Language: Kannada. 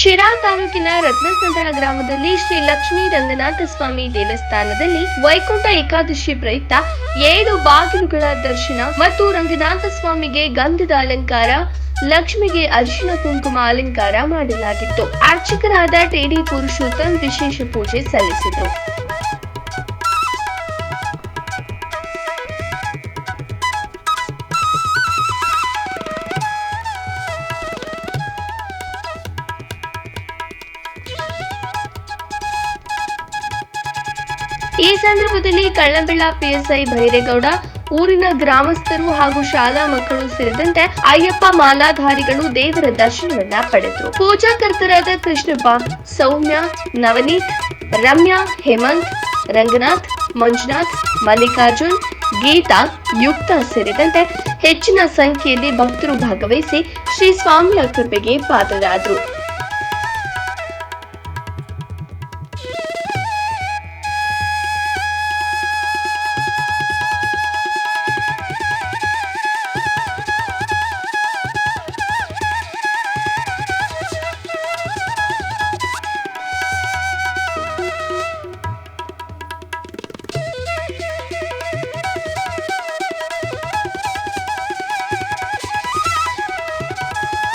ಶಿರಾ ತಾಲೂಕಿನ ರತ್ನಸಂದ್ರ ಗ್ರಾಮದಲ್ಲಿ ಶ್ರೀ ಲಕ್ಷ್ಮೀ ರಂಗನಾಥ ಸ್ವಾಮಿ ದೇವಸ್ಥಾನದಲ್ಲಿ ವೈಕುಂಠ ಏಕಾದಶಿ ಪ್ರಯುಕ್ತ ಏಳು ಬಾಗಿಲುಗಳ ದರ್ಶನ ಮತ್ತು ರಂಗನಾಥ ಸ್ವಾಮಿಗೆ ಗಂಧದ ಅಲಂಕಾರ, ಲಕ್ಷ್ಮಿಗೆ ಅರಿಶಿನ ಕುಂಕುಮ ಅಲಂಕಾರ ಮಾಡಲಾಗಿತ್ತು. ಅರ್ಚಕರಾದ ಟಿಡಿ ಪುರುಷೋತ್ತಮ್ ವಿಶೇಷ ಪೂಜೆ ಸಲ್ಲಿಸಿದರು. ಈ ಸಂದರ್ಭದಲ್ಲಿ ಕಳ್ಳಂಬೆಳ್ಳ ಪಿಎಸ್ಐ ಭೈರೇಗೌಡ, ಊರಿನ ಗ್ರಾಮಸ್ಥರು ಹಾಗೂ ಶಾಲಾ ಮಕ್ಕಳು ಸೇರಿದಂತೆ ಅಯ್ಯಪ್ಪ ಮಾಲಾಧಾರಿಗಳು ದೇವರ ದರ್ಶನವನ್ನ ಪಡೆದರು. ಪೂಜಾಕರ್ತರಾದ ಕೃಷ್ಣಪ್ಪ, ಸೌಮ್ಯ, ನವನೀತ್, ರಮ್ಯಾ, ಹೇಮಂತ್, ರಂಗನಾಥ್, ಮಂಜುನಾಥ್, ಮಲ್ಲಿಕಾರ್ಜುನ್, ಗೀತಾ, ಯುಕ್ತ ಸೇರಿದಂತೆ ಹೆಚ್ಚಿನ ಸಂಖ್ಯೆಯಲ್ಲಿ ಭಕ್ತರು ಭಾಗವಹಿಸಿ ಶ್ರೀ ಸ್ವಾಮಿಯ ಕೃಪೆಗೆ ಪಾತ್ರರಾದರು.